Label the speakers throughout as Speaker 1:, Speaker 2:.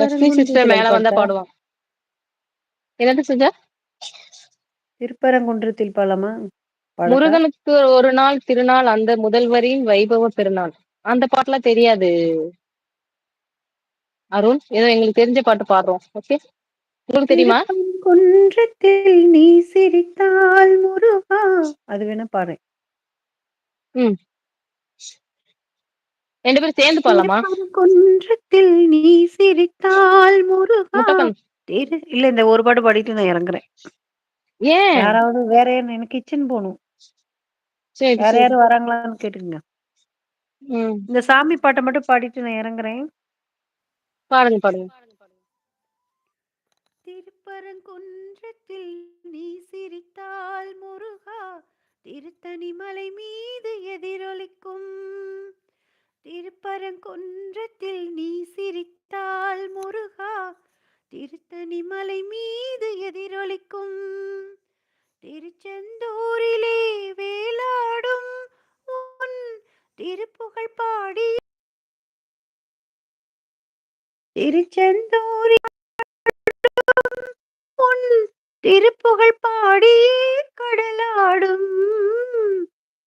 Speaker 1: Lakshmi sister மேல வந்தா? பாடுவான். என்னது சுஜா
Speaker 2: திருப்பரங்குன்றத்தில்? பாடட்டா?
Speaker 1: முருகனுக்கு ஒரு நாள் திருநாள் அந்த முதல்வரின் வைபவ பெருநாள். அந்த பாட்டுலாம் தெரியாது. அருண் ஏதோ எங்களுக்கு தெரிஞ்ச பாட்டு பாடுறோம். ஓகே உங்களுக்கு தெரியுமா?
Speaker 2: திருப்பரங்குன்றத்தில் நீ சிரித்தால் முருகா. அது வேணா பாடுறேன்.
Speaker 1: ம். ரெண்டு பேரும் சேர்ந்து பாடலாமா?
Speaker 2: திருப்பரங்குன்றத்தில் நீ சிரித்தால் முருகா
Speaker 1: முட்டக்கன்
Speaker 2: திரு இல்ல இந்த ஒரு பாட்டு பாடிட்டு நான் இறங்குறேன்.
Speaker 1: ஏன்?
Speaker 2: யாராவது வேற என்ன எனக்கு கிச்சன் போகணும்.
Speaker 1: சரி
Speaker 2: வேற யாரும் வராங்களான்னு கேட்டுங்க இந்த சாமி பாட்டை மட்டும் பாடிட்டு நான் இறங்குறேன்.
Speaker 1: பாடுங்க பாடுங்க.
Speaker 2: திருப்பரங்குன்றத்தில் நீ சிரித்தால் முருகா திருத்தணி மலை மீது எதிரொலிக்கும் திருப்பரங்குன்றத்தில் நீ சிரித்தால் முருகா திருத்தணி மலை மீது எதிரொலிக்கும். திருச்செந்தூரிலே வேலாடும் உன் திருப்புகழ் பாடி. திருச்செந்தூரி உன் திருப்புகழ் பாடி கடலாடும்.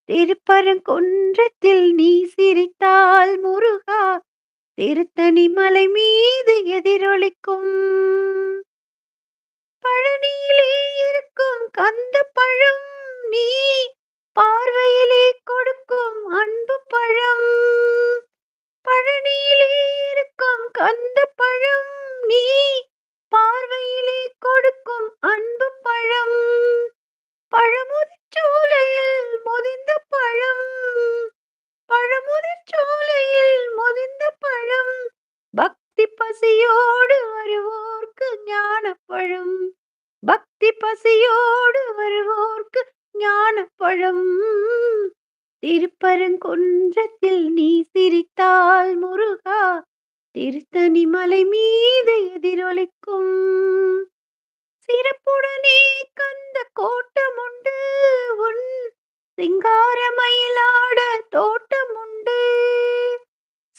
Speaker 2: திருப்பரங்குன்றத்தில் நீ சிரித்தால் முருகா திருத்தணி மலை மீது எதிரொலிக்கும். பழனியிலே இருக்கும் கந்த பழம் நீ பார்வையிலே கொடுக்கும் அன்பு பழம். பழனியிலே இருக்கும் கந்த பழம் நீ பார்வையிலே கொடுக்கும் அன்பு பழம். பழமுதிச்சோலையில் முதிந்த பழம். பழமுதிர் சோலையில் முதிர்ந்த பழம். பக்தி பசியோடு வருவோர்க்கு ஞானப்பழம். பக்தி பசியோடு வருவோர்க்கு ஞானப்பழம். திருப்பரங்குன்றத்தில் நீ சிரித்தால் முருகா திருத்தணி மலை மீது எதிரொலிக்கும். சிறப்புடனே கந்த கோட்டம் உண்டு உன் சிங்காரமயிலாட தோட்டம் உண்டு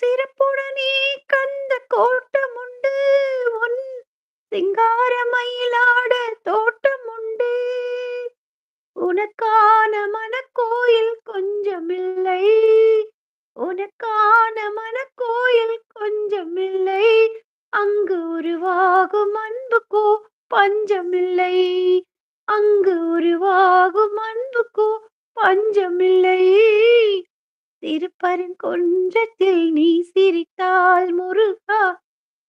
Speaker 2: சிறப்புடனே கந்த கோட்டம் உண்டு உன் சிங்காரமயிலாட தோட்டம் உண்டு உனக்கான மனக்கோயில் கொஞ்சமில்லை. உனக்கான மனக்கோயில் கொஞ்சமில்லை. அங்கு உருவாகும் அன்புக்கோ பஞ்சமில்லை. அங்கு உருவாகும் அன்புக்கோ பஞ்சமில்லை. திருப்பரங்குன்றத்தில் நீ சிரித்தால் முருகா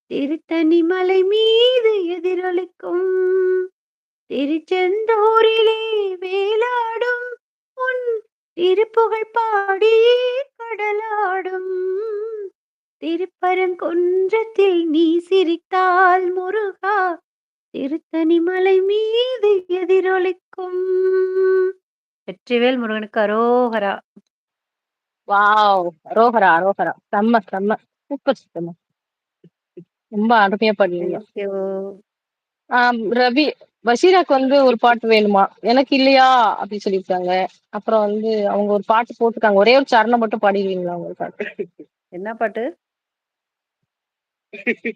Speaker 2: திருத்தணி மலை மீது எதிரொலிக்கும். திருச்செந்தூரிலே வேலாடும் உன் திருப்புகழ் பாடி கடலாடும். திருப்பரங்குன்றத்தில் நீ சிரித்தால் முருகா திருத்தணி மலை மீது எதிரொலிக்கும். வெற்றிவேல் முருகனுக்கு அரோகரா.
Speaker 1: வாவ்! ரோஹரா ரோஹரா செம்ம செம்ம. சூப்பர் சிஸ்டம் ரொம்ப அருமையா
Speaker 2: தேங்க்யூ
Speaker 1: ஆம், ரவி பஷீராக்கு வந்து ஒரு பாட்டு வேணுமா? எனக்கு இல்லையா? அப்படின்னு சொல்லியிருக்காங்க. அப்புறம் வந்து அவங்க ஒரு பாட்டு போட்டுருக்காங்க. ஒரே ஒரு சரணம் மட்டும் பாடிடுவீங்களா அவங்க பாட்டு?
Speaker 2: என்ன பாட்டு?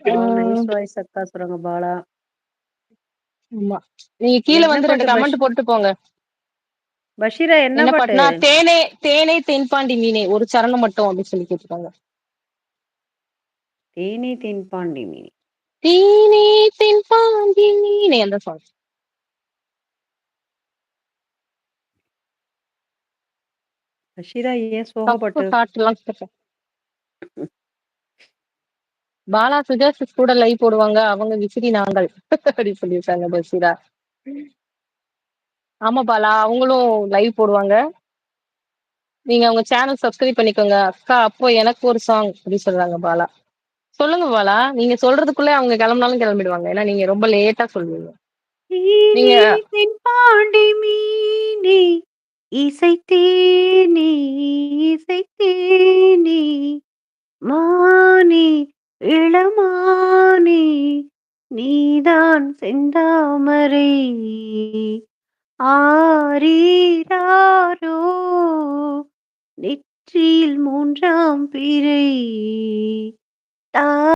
Speaker 1: ஆ,
Speaker 2: நைஸ் வாய்ஸ் அக்கா சொல்றாங்க பாலா.
Speaker 1: ஆமா. நீங்க கீழே
Speaker 2: என்ன
Speaker 1: வந்து ரெண்டு
Speaker 2: பாட்டு
Speaker 1: கமெண்ட் போட்டு போங்க.
Speaker 2: பஷீரா என்ன பாட்டு?
Speaker 1: பாட்டுனா தேனே தேனே தென்பாண்டி மீனே ஒரு சரணம் மட்டும் அப்படின்னு சொல்லி கேட்டுருக்காங்க.
Speaker 2: தேனி தென்பாண்டி மீனி.
Speaker 1: தேனே தென்பாண்டி மீனே அந்த சாங்
Speaker 2: பஷீரா ஏன் சோகப்பட்டு
Speaker 1: பாட்டுலாம். பாலா சுஜாஸ் கூட லைவ் போடுவாங்க அவங்க விசிறி நாங்கள் அப்படி சொல்லியிருக்காங்க பஷீரா. ஆமா பாலா அவங்களும் லைவ் போடுவாங்க. நீங்க அவங்க சேனல் சப்ஸ்கிரைப் பண்ணிக்கோங்க. அக்கா அப்போ எனக்கு ஒரு சாங் அப்படி சொல்றாங்க பாலா. சொல்லுங்க பாலா. நீங்க சொல்றதுக்குள்ள அவங்க கிளம்பினாலும் கிளம்பிடுவாங்க. ஏன்னா நீங்க ரொம்ப லேட்டா சொல்லுவீங்க.
Speaker 2: தேனி
Speaker 1: நீங்க-
Speaker 2: தென்பாண்டி மீனே இசைத்தேனே இசைத்தேனே மானே இளமானே நீதான் செந்தாமரை. ஆரீராரோ? நெற்றியில் மூன்றாம் பிறை தா